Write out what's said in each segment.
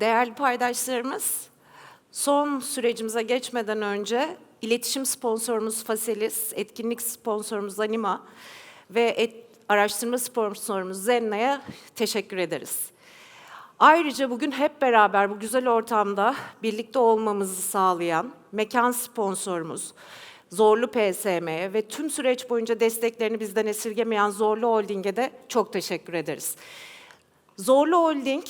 Değerli paydaşlarımız, son sürecimize geçmeden önce iletişim sponsorumuz Faselis, etkinlik sponsorumuz Anima ve et- araştırma sponsorumuz Zenna'ya teşekkür ederiz. Ayrıca bugün hep beraber bu güzel ortamda birlikte olmamızı sağlayan mekan sponsorumuz Zorlu PSM'ye ve tüm süreç boyunca desteklerini bizden esirgemeyen Zorlu Holding'e de çok teşekkür ederiz. Zorlu Holding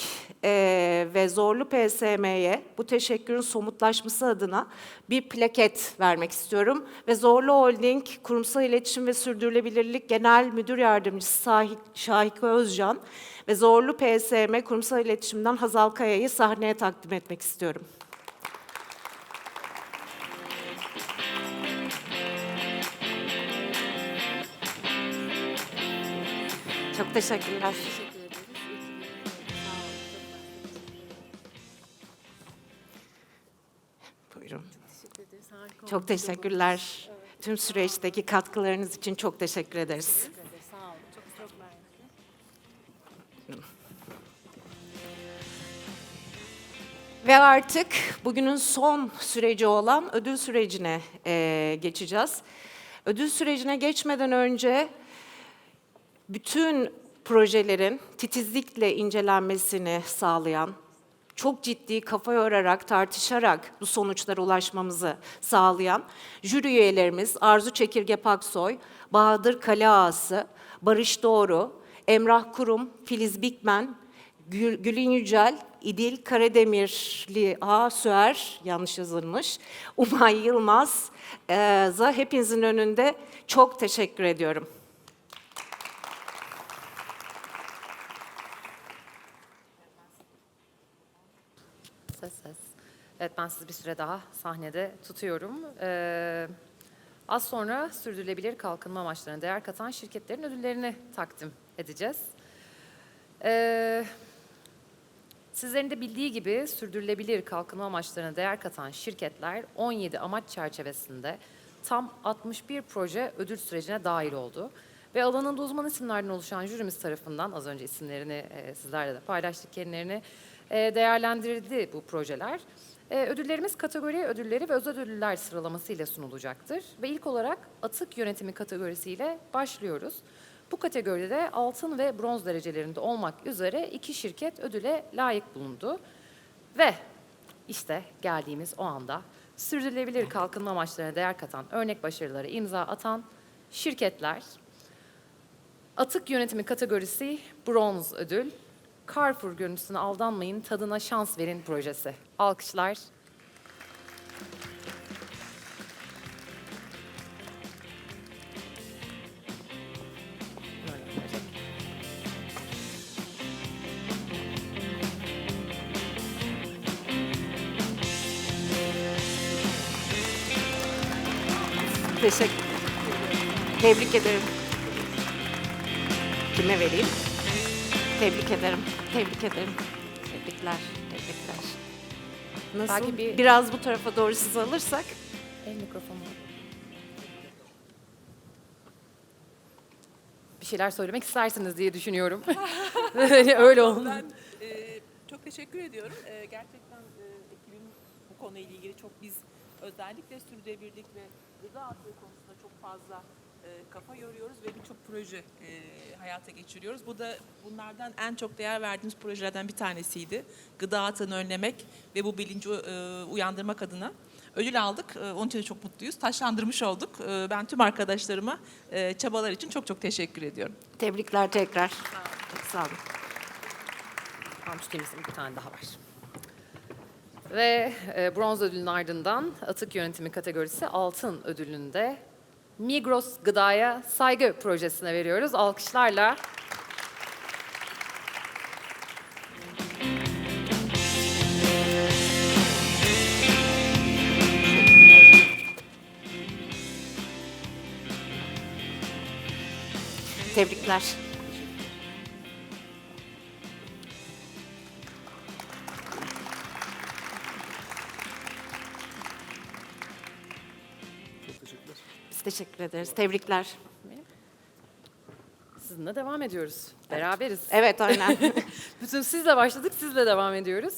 eee, ve Zorlu PSM'ye bu teşekkürün somutlaşması adına bir plaket vermek istiyorum. Ve Zorlu Holding Kurumsal İletişim ve Sürdürülebilirlik Genel Müdür Yardımcısı Sahik- Şahika Özcan ve Zorlu PSM Kurumsal İletişim'den Hazal Kaya'yı sahneye takdim etmek istiyorum. Çok teşekkürler. Buyurun. Çok teşekkürler. Tüm süreçteki katkılarınız için çok teşekkür ederiz. Ve artık bugünün son süreci olan ödül sürecine eee, geçeceğiz. Ödül sürecine geçmeden önce bütün projelerin titizlikle incelenmesini sağlayan, çok ciddi kafa yorarak, tartışarak bu sonuçlara ulaşmamızı sağlayan jüri üyelerimiz Arzu Çekirge Paksoy, Bahadır Kaleağası, Barış Doğru, Emrah Kurum, Filiz Bikmen, Gül, Gülün Yücel, İdil Karademirli A. Süer, yanlış yazılmış, Umay Yılmaz, eee, za hepinizin önünde çok teşekkür ediyorum. Evet ben sizi bir süre daha sahnede tutuyorum. Ee, az sonra sürdürülebilir kalkınma amaçlarına değer katan şirketlerin ödüllerini takdim edeceğiz. Ee, sizlerin de bildiği gibi sürdürülebilir kalkınma amaçlarına değer katan şirketler 17 amaç çerçevesinde tam 61 proje ödül sürecine dahil oldu. Ve alanında uzman isimlerden oluşan jürimiz tarafından az önce isimlerini e, sizlerle de paylaştık kendilerini e, değerlendirildi bu projeler. E, ödüllerimiz kategori ödülleri ve özel ödüller sıralaması ile sunulacaktır. Ve ilk olarak atık yönetimi kategorisiyle başlıyoruz. Bu kategoride altın ve bronz derecelerinde olmak üzere iki şirket ödüle layık bulundu. Ve işte geldiğimiz o anda sürdürülebilir kalkınma amaçlarına değer katan örnek başarılara imza atan şirketler Atık yönetimi kategorisi bronz ödül. Carrefour görüntüsüne aldanmayın, tadına şans verin projesi. Alkışlar. Teşekkür Tebrik ederim. Kime vereyim? Tebrik ederim. Tebrik ederim. Tebrikler. Tebrikler. Nasıl? Belki bir- Biraz bu tarafa doğru siz alırsak. El mikrofonu. Bir şeyler söylemek istersiniz diye düşünüyorum. Öyle oldu. Ben e, çok teşekkür ediyorum. E, gerçekten e, ekibim bu konuyla ilgili çok biz özellikle sürdürülebilirlik ve gıda atığı konusunda çok fazla e, kafa yoruyoruz ve birçok proje e, hayata geçiriyoruz. Bu da bunlardan en çok değer verdiğimiz projelerden bir tanesiydi. Gıda atığını önlemek ve bu bilinci e, uyandırmak adına. Ödül aldık. E, Onun için de çok mutluyuz. Taşlandırmış olduk. E, Ben tüm arkadaşlarıma e, çabalar için çok çok teşekkür ediyorum. Tebrikler tekrar. Çok sağ olun. Temizliğin bir tane daha var. Ve e, bronz ödülün ardından atık yönetimi kategorisi altın ödülünde Migros Gıda'ya saygı projesine veriyoruz. Alkışlarla. Tebrikler. Teşekkür ederiz. Tebrikler. Sizinle devam ediyoruz. Beraberiz. Evet aynen. Bütün sizle başladık, sizle devam ediyoruz.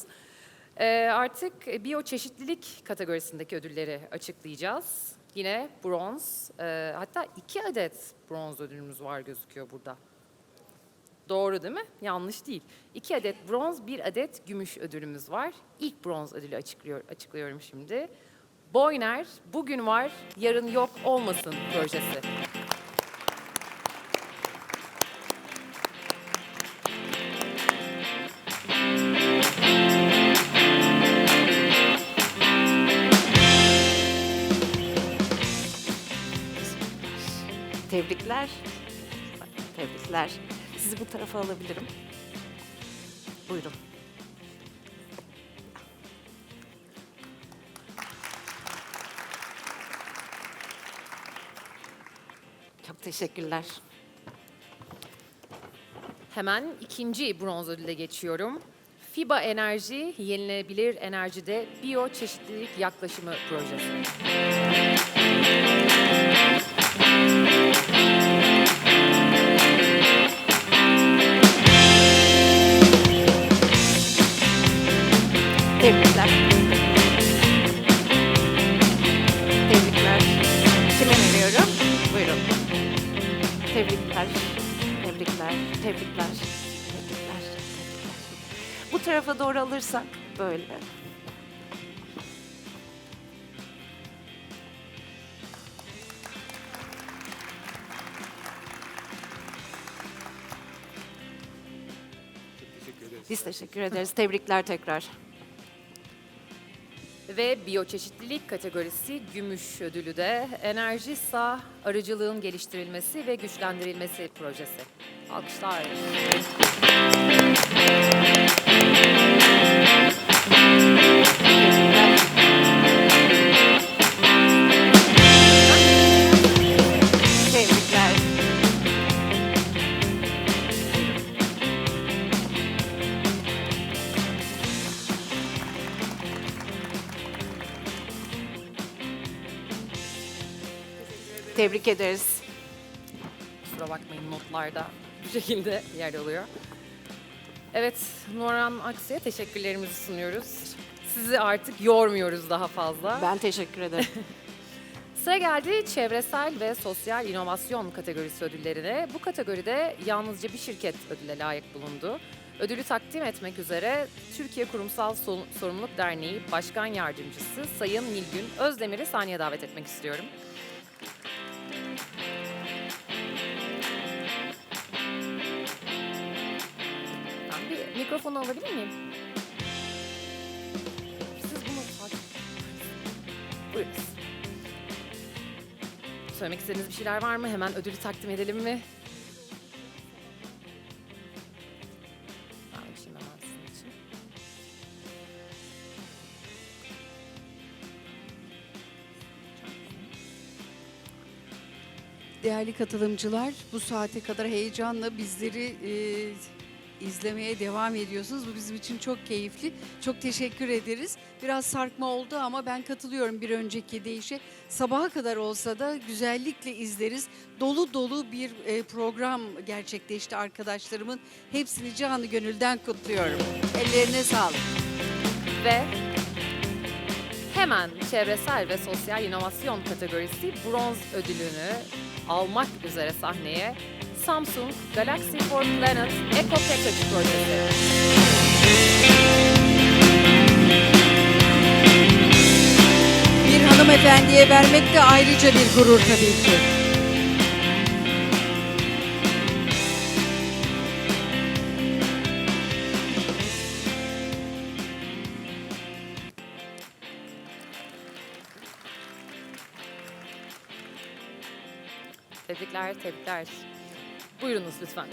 Ee, artık biyoçeşitlilik kategorisindeki ödülleri açıklayacağız. Yine bronz, e, hatta iki adet bronz ödülümüz var gözüküyor burada. Doğru değil mi? Yanlış değil. İki adet bronz, bir adet gümüş ödülümüz var. İlk bronz ödülü açıklıyor, açıklıyorum şimdi. Boyner, bugün var, yarın yok olmasın projesi. Tebrikler. Tebrikler. Sizi bu tarafa alabilirim. Buyurun. Teşekkürler. Hemen ikinci bronz ödüle geçiyorum. FIBA Enerji, yenilenebilir enerjide biyoçeşitlilik yaklaşımı projesi. Tebrikler. Tebrikler. Tebrikler. Tebrikler. Tebrikler. Tebrikler. Bu tarafa doğru alırsak böyle. Biz teşekkür ederiz. Tebrikler tekrar. Ve biyoçeşitlilik kategorisi gümüş ödülü de Enerji Sağ Arıcılığın Geliştirilmesi ve Güçlendirilmesi projesi. Alkışlar. Tebrik ederiz. Kusura bakmayın notlarda bu şekilde yer alıyor. Evet, Nuran Aksi'ye teşekkürlerimizi sunuyoruz. Sizi artık yormuyoruz daha fazla. Ben teşekkür ederim. Sıra geldi çevresel ve sosyal inovasyon kategorisi ödüllerine. Bu kategoride yalnızca bir şirket ödüle layık bulundu. Ödülü takdim etmek üzere Türkiye Kurumsal Sorumluluk Derneği Başkan Yardımcısı Sayın Nilgün Özdemir'i sahneye davet etmek istiyorum. Mikrofonu alabilir miyim? Siz bunu takip Buyurun. Söylemek istediğiniz bir şeyler var mı? Hemen ödülü takdim edelim mi? Ben geçeyim hemen sizin için. Değerli katılımcılar, bu saate kadar heyecanla bizleri e, izlemeye devam ediyorsunuz. Bu bizim için çok keyifli. Çok teşekkür ederiz. Biraz sarkma oldu ama ben katılıyorum bir önceki deyişe. Sabaha kadar olsa da güzellikle izleriz. Dolu dolu bir e, program gerçekleşti arkadaşlarımın. Hepsini canı gönülden kutluyorum. Ellerine sağlık. Ve hemen çevresel ve sosyal inovasyon kategorisi bronz ödülünü almak üzere sahneye Samsung Galaxy for Planet Eco Package projesi. Bir hanımefendiye vermek de ayrıca bir gurur tabii ki. Tebrikler, tebrikler. Buyurunuz lütfen.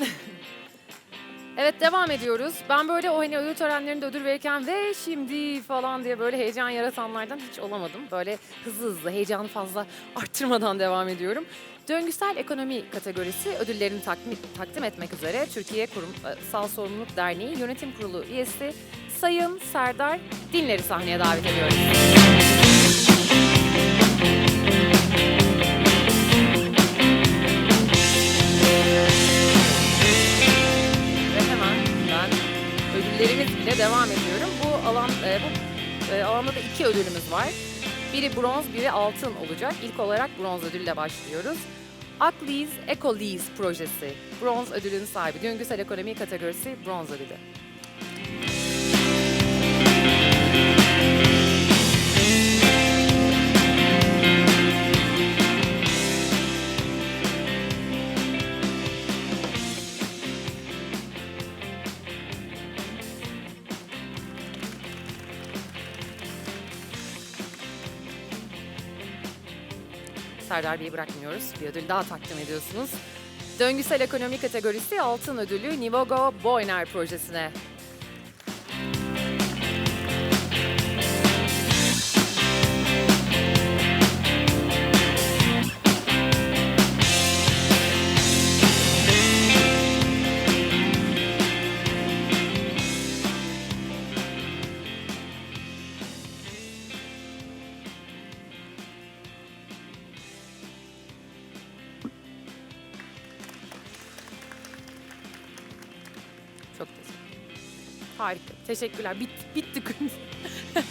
evet devam ediyoruz. Ben böyle o hani ödül törenlerinde ödül verirken ve şimdi falan diye böyle heyecan yaratanlardan hiç olamadım. Böyle hızlı hızlı heyecanı fazla arttırmadan devam ediyorum. Döngüsel ekonomi kategorisi ödüllerini takdim, takdim etmek üzere Türkiye Kurumsal Sorumluluk Derneği Yönetim Kurulu üyesi Sayın Serdar Dinler'i sahneye davet ediyoruz. Ödüllerimiz bile devam ediyorum. Bu alan e, bu e, alanda da iki ödülümüz var. Biri bronz, biri altın olacak. İlk olarak bronz ödülle başlıyoruz. Akliz Ecoliz projesi. Bronz ödülün sahibi. Döngüsel ekonomi kategorisi bronz ödülü. Serdar Bey'i bırakmıyoruz. Bir ödül daha takdim ediyorsunuz. Döngüsel ekonomi kategorisi altın ödülü Nivogo Boyner projesine. Harika. Teşekkürler. Bit, bitti quiz.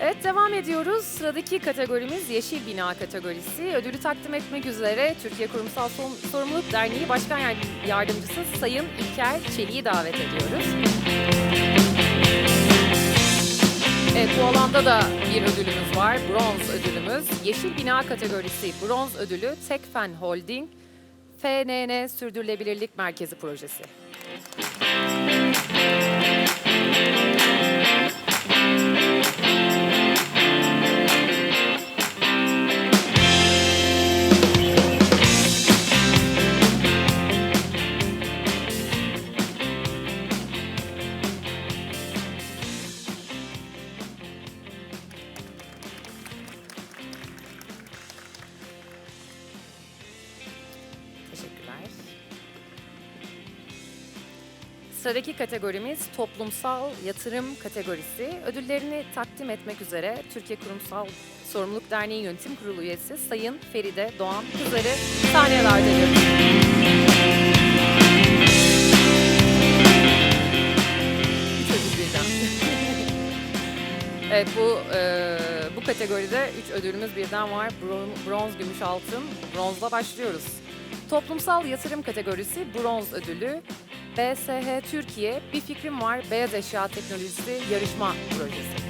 evet devam ediyoruz. Sıradaki kategorimiz Yeşil Bina kategorisi. Ödülü takdim etmek üzere Türkiye Kurumsal Sorum- Sorumluluk Derneği Başkan Yar- Yardımcısı Sayın İlker Çelik'i davet ediyoruz. Evet bu alanda da bir ödülümüz var. Bronz ödülümüz. Yeşil Bina kategorisi bronz ödülü Tekfen Holding FNN Sürdürülebilirlik Merkezi Projesi. Sıradaki kategorimiz toplumsal yatırım kategorisi. Ödüllerini takdim etmek üzere Türkiye Kurumsal Sorumluluk Derneği Yönetim Kurulu üyesi Sayın Feride Doğan Kızar'ı ödül birden. evet bu e, bu kategoride üç ödülümüz birden var. Bron- Bronz, gümüş, altın. Bronzla başlıyoruz. Toplumsal yatırım kategorisi bronz ödülü. BSH Türkiye Bir Fikrim Var Beyaz Eşya Teknolojisi Yarışma Projesi.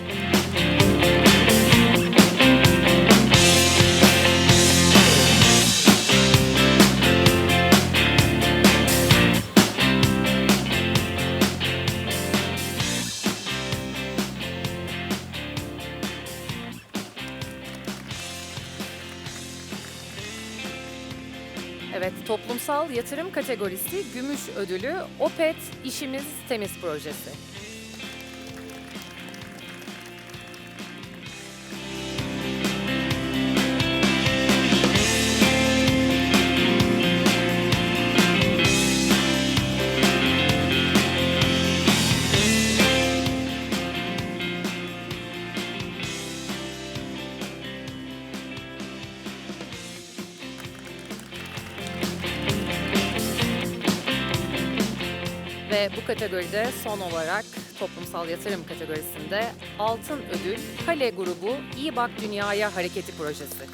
Toplumsal yatırım kategorisi gümüş ödülü OPET İşimiz Temiz Projesi. Kategoride son olarak toplumsal yatırım kategorisinde altın ödül Kale grubu İyi Bak Dünyaya Hareketi Projesi.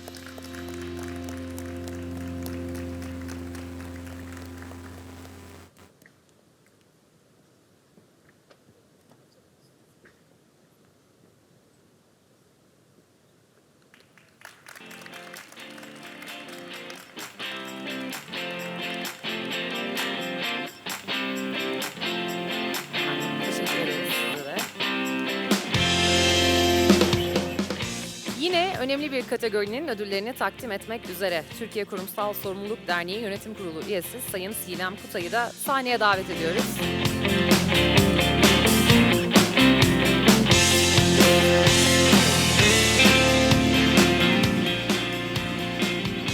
Önemli bir kategorinin ödüllerini takdim etmek üzere Türkiye Kurumsal Sorumluluk Derneği Yönetim Kurulu üyesi Sayın Sinem Kutay'ı da sahneye davet ediyoruz.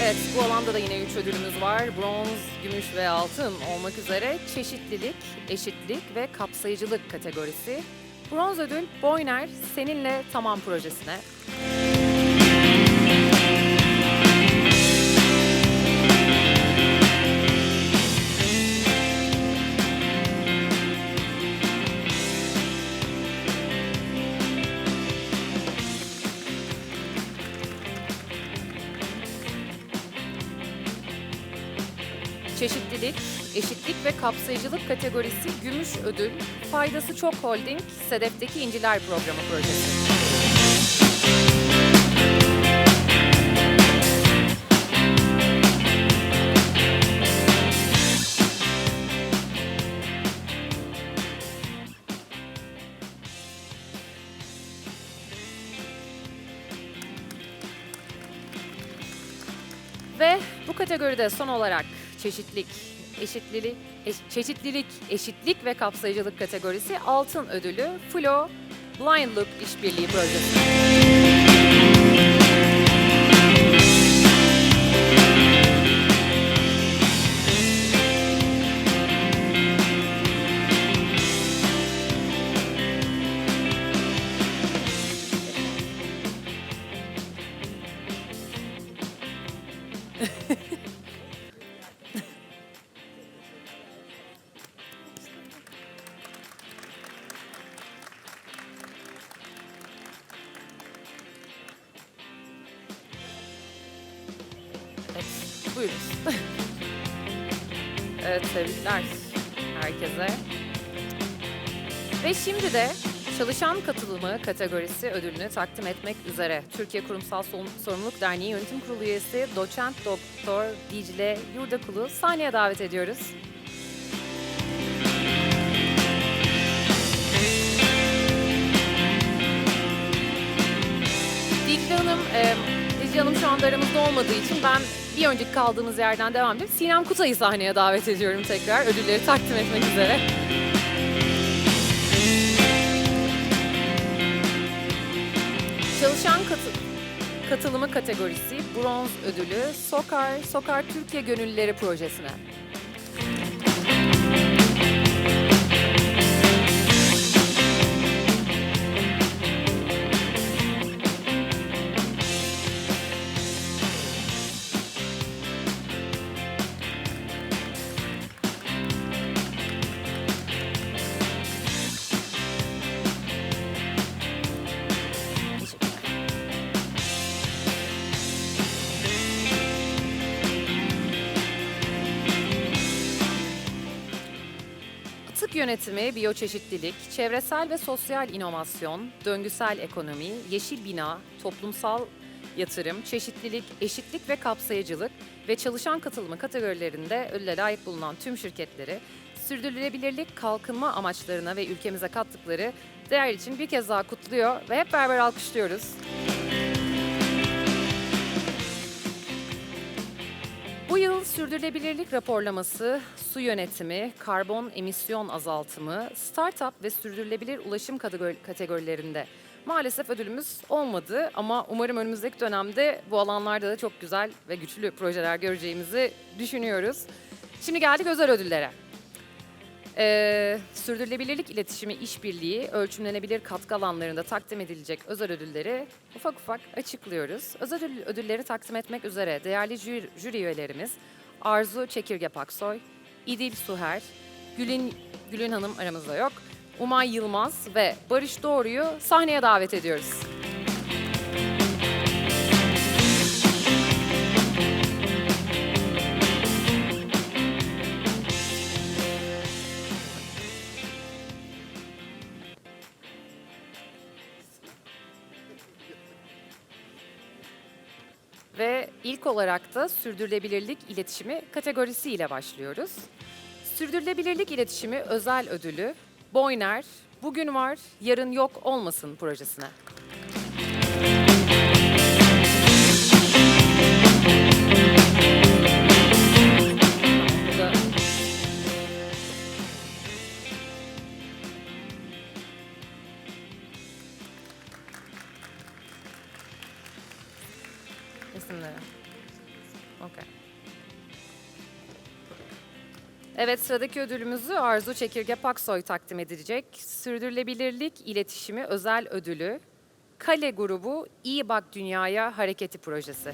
Evet, bu alanda da yine üç ödülümüz var. Bronz, gümüş ve altın olmak üzere çeşitlilik, eşitlik ve kapsayıcılık kategorisi. Bronz ödül Boyner Seninle Tamam projesine. Ve kapsayıcılık kategorisi gümüş ödül, Faydası Çok Holding, Sedef'teki İnciler Programı projesi. Ve bu kategoride son olarak çeşitlilik, eşitlilik, eş- çeşitlilik, eşitlik ve kapsayıcılık kategorisi altın ödülü Flo Blind Loop İşbirliği Projesi. Buyurun. evet, tebrikler herkese. Ve şimdi de çalışan katılımı kategorisi ödülünü takdim etmek üzere Türkiye Kurumsal Sorumluluk Derneği Yönetim Kurulu üyesi Doçent Doktor Dicle Yurdakul'u sahneye davet ediyoruz. Dicle Hanım, e, Dicle Hanım şu anda aramızda olmadığı için ben bir önceki kaldığımız yerden devam edeyim. Sinem Kutay'ı sahneye davet ediyorum tekrar ödülleri takdim etmek üzere. Çalışan katı- katılımı kategorisi bronz ödülü Sokar, Sokar Türkiye Gönüllüleri Projesi'ne. Yönetimi, biyoçeşitlilik, çevresel ve sosyal inovasyon, döngüsel ekonomi, yeşil bina, toplumsal yatırım, çeşitlilik, eşitlik ve kapsayıcılık ve çalışan katılımı kategorilerinde ödüle layık bulunan tüm şirketleri sürdürülebilirlik kalkınma amaçlarına ve ülkemize kattıkları değer için bir kez daha kutluyor ve hep beraber alkışlıyoruz. Sürdürülebilirlik raporlaması, su yönetimi, karbon emisyon azaltımı, startup ve sürdürülebilir ulaşım kategori- kategorilerinde maalesef ödülümüz olmadı ama umarım önümüzdeki dönemde bu alanlarda da çok güzel ve güçlü projeler göreceğimizi düşünüyoruz. Şimdi geldik özel ödüllere. Ee, sürdürülebilirlik iletişimi işbirliği, ölçümlenebilir katkı alanlarında takdim edilecek özel ödülleri ufak ufak açıklıyoruz. Özel ödül- ödülleri takdim etmek üzere değerli jüri, jüri üyelerimiz Arzu Çekirge Paksoy, İdil Suher, Gülün, Gülün Hanım aramızda yok, Umay Yılmaz ve Barış Doğru'yu sahneye davet ediyoruz. İlk olarak da sürdürülebilirlik iletişimi kategorisiyle başlıyoruz. Sürdürülebilirlik iletişimi özel ödülü Boyner Bugün Var, Yarın Yok Olmasın projesine. İsimleri. Okey. Evet sıradaki ödülümüzü Arzu Çekirge Paksoy takdim edilecek. Sürdürülebilirlik İletişimi Özel Ödülü Kale Grubu İyi Bak Dünyaya Hareketi Projesi.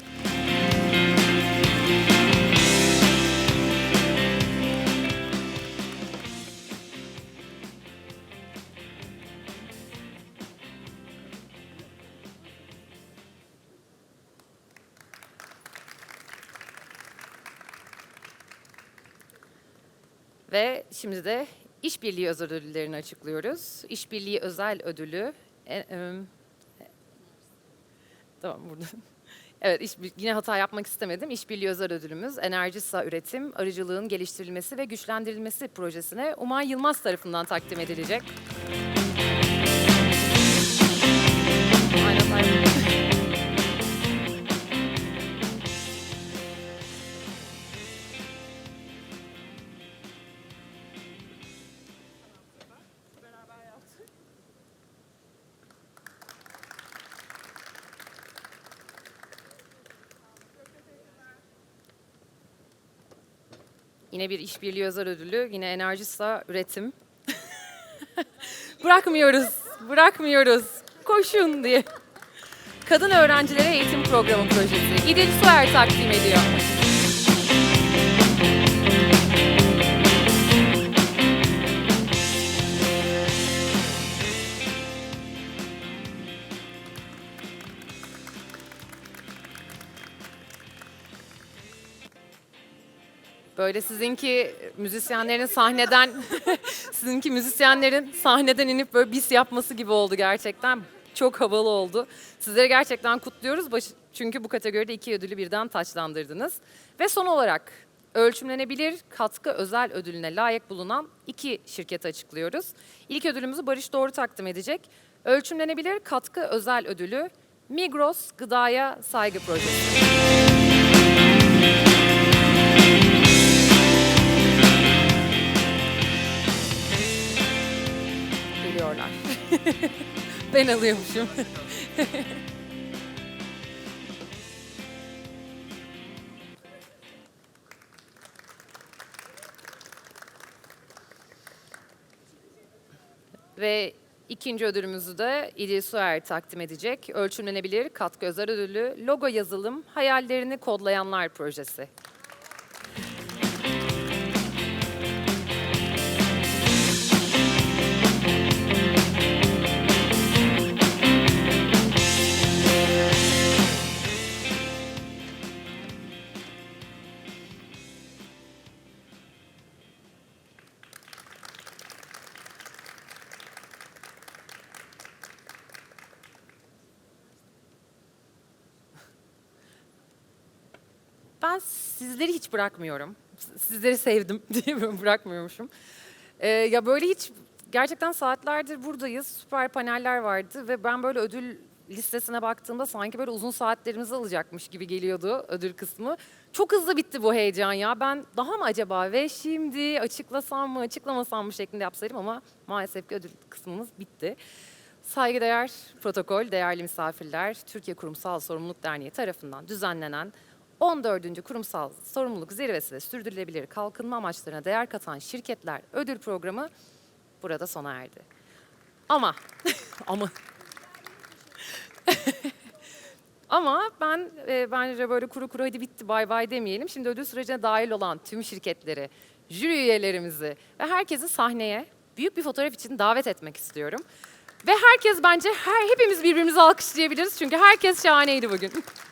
Şimdi de işbirliği özel ödüllerini açıklıyoruz. İşbirliği özel ödülü e, e, Tamam burada. Evet, iş, yine hata yapmak istemedim. İşbirliği özel ödülümüz Enerjisa Üretim, Arıcılığın Geliştirilmesi ve Güçlendirilmesi projesine Umay Yılmaz tarafından takdim edilecek. Yine bir işbirliği özel ödülü, yine Enerjisa Üretim. bırakmıyoruz, bırakmıyoruz. Koşun diye. Kadın Öğrencilere Eğitim Programı projesi. İdil Suer takdim ediyor. Böyle sizinki müzisyenlerin sahneden sizinki müzisyenlerin sahneden inip böyle bis yapması gibi oldu gerçekten. Çok havalı oldu. Sizleri gerçekten kutluyoruz. Baş- Çünkü bu kategoride iki ödülü birden taçlandırdınız. Ve son olarak ölçümlenebilir katkı özel ödülüne layık bulunan iki şirketi açıklıyoruz. İlk ödülümüzü Barış Doğru takdim edecek. Ölçümlenebilir katkı özel ödülü Migros Gıdaya Saygı Projesi. ben alıyormuşum. Ve ikinci ödülümüzü de İdil Suer takdim edecek. Ölçümlenebilir katkı özel ödülü Logo Yazılım Hayallerini Kodlayanlar Projesi. Ben sizleri hiç bırakmıyorum. Sizleri sevdim diye bırakmıyormuşum. Ee, ya böyle hiç gerçekten saatlerdir buradayız. Süper paneller vardı ve ben böyle ödül listesine baktığımda sanki böyle uzun saatlerimizi alacakmış gibi geliyordu ödül kısmı. Çok hızlı bitti bu heyecan ya. Ben daha mı acaba ve şimdi açıklasam mı açıklamasam mı şeklinde yapsaydım ama maalesef ki ödül kısmımız bitti. Saygıdeğer protokol, değerli misafirler, Türkiye Kurumsal Sorumluluk Derneği tarafından düzenlenen 14. Kurumsal Sorumluluk Zirvesi ve Sürdürülebilir Kalkınma Amaçlarına Değer Katan Şirketler Ödül Programı burada sona erdi. Ama, ama, ama ben e, bence böyle kuru kuru hadi bitti bay bay demeyelim. Şimdi ödül sürecine dahil olan tüm şirketleri, jüri üyelerimizi ve herkesi sahneye büyük bir fotoğraf için davet etmek istiyorum. Ve herkes bence her hepimiz birbirimizi alkışlayabiliriz çünkü herkes şahaneydi bugün.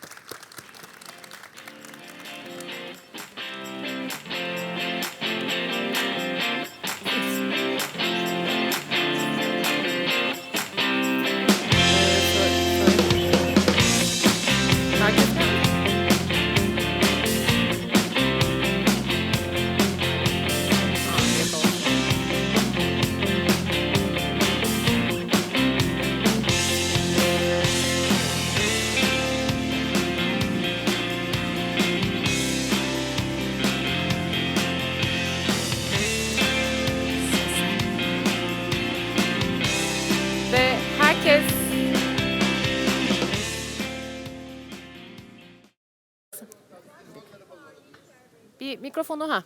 mikrofonu ha.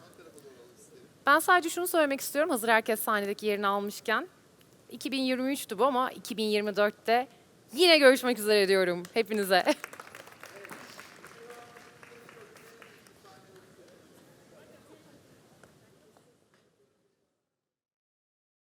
Ben sadece şunu söylemek istiyorum hazır herkes sahnedeki yerini almışken. 2023'tü bu ama 2024'te yine görüşmek üzere diyorum hepinize.